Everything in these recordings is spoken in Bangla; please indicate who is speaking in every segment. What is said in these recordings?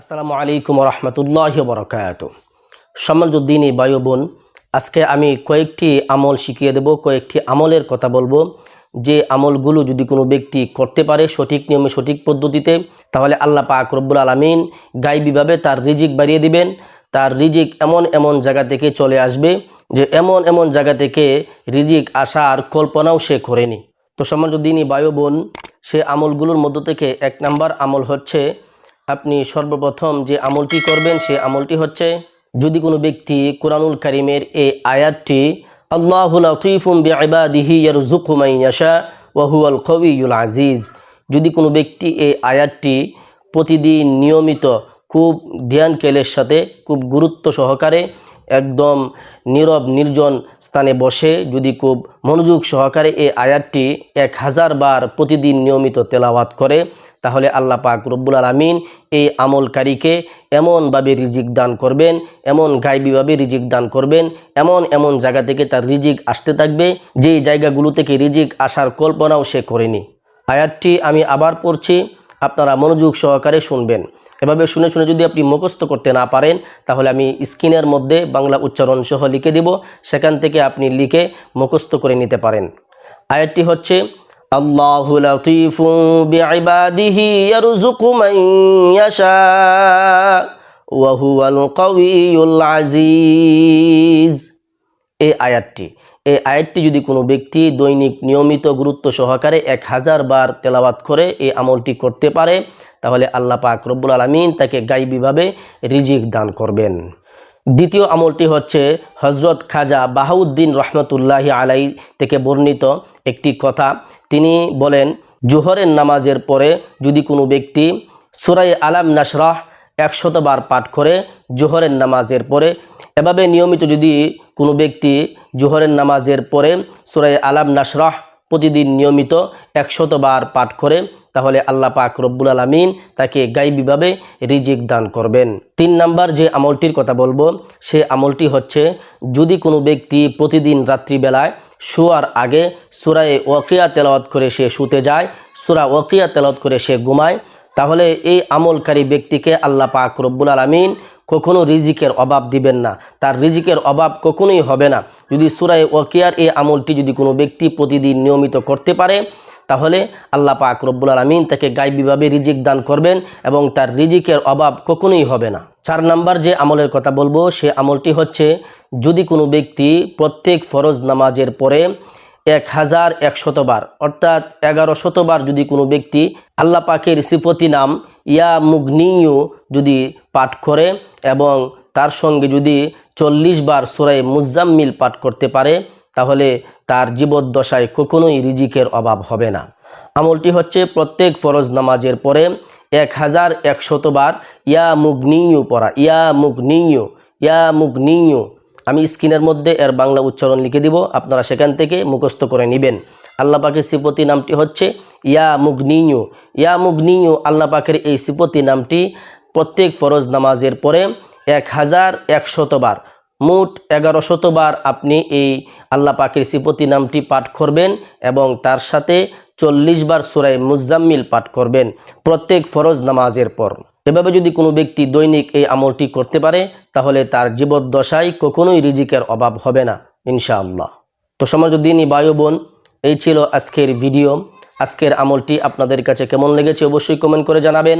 Speaker 1: আসসালামু আলাইকুম রহমতুল্লাহ বরকাত সম্মানউদ্দিনী বায়ু বোন, আজকে আমি কয়েকটি আমল শিখিয়ে দেব, কয়েকটি আমলের কথা বলব। যে আমলগুলো যদি কোনো ব্যক্তি করতে পারে সঠিক নিয়মে, সঠিক পদ্ধতিতে, তাহলে আল্লাহ পাক রব্বুল আলমিন গাইবীভাবে তার রিজিক বাড়িয়ে দিবেন। তার রিজিক এমন এমন জায়গা থেকে চলে আসবে যে এমন এমন জায়গা থেকে রিজিক আসার কল্পনাও সে করেনি। তো সম্মানউদ্দিনী বায়ু বোন, সে আমলগুলোর মধ্য থেকে এক নাম্বার আমল হচ্ছে আপনি সর্বপ্রথম যে আমলটি করবেন, সে আমলটি হচ্ছে, যদি কোনো ব্যক্তি কোরআনুল করিমের এই আয়াতটি আল্লাহুল আজিজ যদি কোনো ব্যক্তি এই আয়াতটি প্রতিদিন নিয়মিত খুব ধ্যান কেলের সাথে, খুব গুরুত্ব সহকারে একদম নীরব, নির্জন স্থানে বসে যদি খুব মনোযোগ সহকারে এই আয়াতটি এক হাজার বার প্রতিদিন নিয়মিত তেলাওয়াত করে, তাহলে আল্লাহ পাক রব্বুল আলমিন এই আমলকারীকে এমনভাবে রিজিক দান করবেন, এমন গাইবীভাবে রিজিক দান করবেন, এমন এমন জায়গা থেকে তার রিজিক আসতে থাকবে, যেই জায়গাগুলো থেকে রিজিক আসার কল্পনাও সে করেনি। আয়াতটি আমি আবার পড়ছি, আপনারা মনোযোগ সহকারে শুনবেন। এভাবে শুনে শুনে যদি আপনি মুখস্থ করতে না পারেন, তাহলে আমি স্ক্রিনের মধ্যে বাংলা উচ্চারণ সহ লিখে দিব। সেখান থেকে আপনি লিখে মুখস্থ করে নিতে পারেন। আয়াতটি হচ্ছে, আল্লাহু এই আয়াতটি এই আয়াতটি যদি কোনো ব্যক্তি দৈনিক নিয়মিত গুরুত্ব সহকারে এক হাজার বার তেলাওয়াত করে এই আমলটি করতে পারে, তাহলে আল্লাহ পাক রব্বুল আলমিন তাকে গাইবীভাবে রিজিক দান করবেন। দ্বিতীয় আমলটি হচ্ছে হজরত খাজা বাহাউদ্দিন রহমতুল্লাহি আলাই থেকে বর্ণিত একটি কথা। তিনি বলেন, জোহরের নামাজের পরে যদি কোনো ব্যক্তি সুরাই আলাম নাসরাহ একশতবার পাঠ করে জোহরের নামাজের পরে। এভাবে নিয়মিত যদি কোনো ব্যক্তি জোহরের নামাজের পরে সুরাই আলাম নাসরাহ প্রতিদিন নিয়মিত একশতবার পাঠ করে, তাহলে আল্লাহ পাক রব্বুল আলমিন তাকে গাইবীভাবে রিজিক দান করবেন। তিন নাম্বার যে আমলটির কথা বলব, সে আমলটি হচ্ছে যদি কোনো ব্যক্তি প্রতিদিন রাত্রিবেলায় শোয়ার আগে সুরায় ওয়াকিয়া তেলাওয়াত করে সে শুতে যায় সুরা ওয়াকিয়া তেলাওয়াত করে সে ঘুমায় তাহলে এই আমলকারী ব্যক্তিকে আল্লাহ পাক রব্বুল আলমিন কখনো রিজিকের অভাব দিবেন না। তার রিজিকের অভাব কখনোই হবে না। যদি সুরায় ওয়াকিয়ার এই আমলটি যদি কোনো ব্যক্তি প্রতিদিন নিয়মিত করতে পারে, তাহলে আল্লাহ পাক রব্বুল আলমিন তাকে গাইবীভাবে রিজিক দান করবেন এবং তার রিজিকের অভাব কখনোই হবে না। চার নাম্বার যে আমলের কথা বলব, সে আমলটি হচ্ছে, যদি কোনো ব্যক্তি প্রত্যেক ফরজ নামাজের পরে এক হাজার একশতবার অর্থাৎ এগারো শতবার যদি কোনো ব্যক্তি আল্লাহ পাকের সিফতি নাম ইয়া মুগনিয়ু যদি পাঠ করে এবং তার সঙ্গে যদি চল্লিশ বার সুরাই মুজাম্মিল পাঠ করতে পারে, তাহলে তার জীবদ্দশায় কখনোই রিজিকের অভাব হবে না। আমলটি হচ্ছে প্রত্যেক ফরজ নামাজের পরে এক হাজার একশতবার ইয়া মুগনিয়ু পড়া, ইয়া মুগনিয়ু ইয়া মুগনিয়ু আমি স্ক্রিনের মধ্যে এর বাংলা উচ্চারণ লিখে দিব। আপনারা সেখান থেকে মুখস্থ করে নেবেন। আল্লাহ পাখির সিপতি নামটি হচ্ছে ইয়া মুগনিউ ইয়া মুগনিউ আল্লাহ পাখির এই সিপতি নামটি প্রত্যেক ফরজ নামাজের পরে এক হাজার একশতবার মোট এগারো শতবার আপনি এই আল্লাহ পাকের সিপতি নামটি পাঠ করবেন এবং তার সাথে চল্লিশ বার সুরাই মুজাম্মিল পাঠ করবেন প্রত্যেক ফরজ নামাজের পর। এভাবে যদি কোনো ব্যক্তি দৈনিক এই আমলটি করতে পারে, তাহলে তার জীবদ্দশায় কখনোই রিজিকের অভাব হবে না, ইনশাআল্লাহ। তো সমাজুদ্দিনী বায়ু বোন, এই ছিল আজকের ভিডিও। আজকের আমলটি আপনাদের কাছে কেমন লেগেছে অবশ্যই কমেন্ট করে জানাবেন।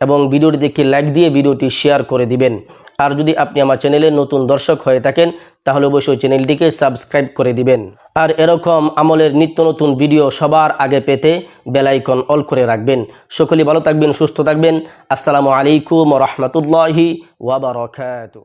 Speaker 1: এবং ভিডিওটি দেখে লাইক দিয়ে ভিডিওটি শেয়ার করে দিবেন। আর যদি আপনি আমার চ্যানেলে নতুন দর্শক হয়ে থাকেন, তাহলে অবশ্যই চ্যানেলটিকে সাবস্ক্রাইব করে দিবেন। আর এরকম আমলের নিত্য নতুন ভিডিও সবার আগে পেতে বেলাইকন অল করে রাখবেন। সকলেই ভালো থাকবেন, সুস্থ থাকবেন। আসসালামু আলাইকুম রহমতুল্লাহি ওয়াবারকাতুহ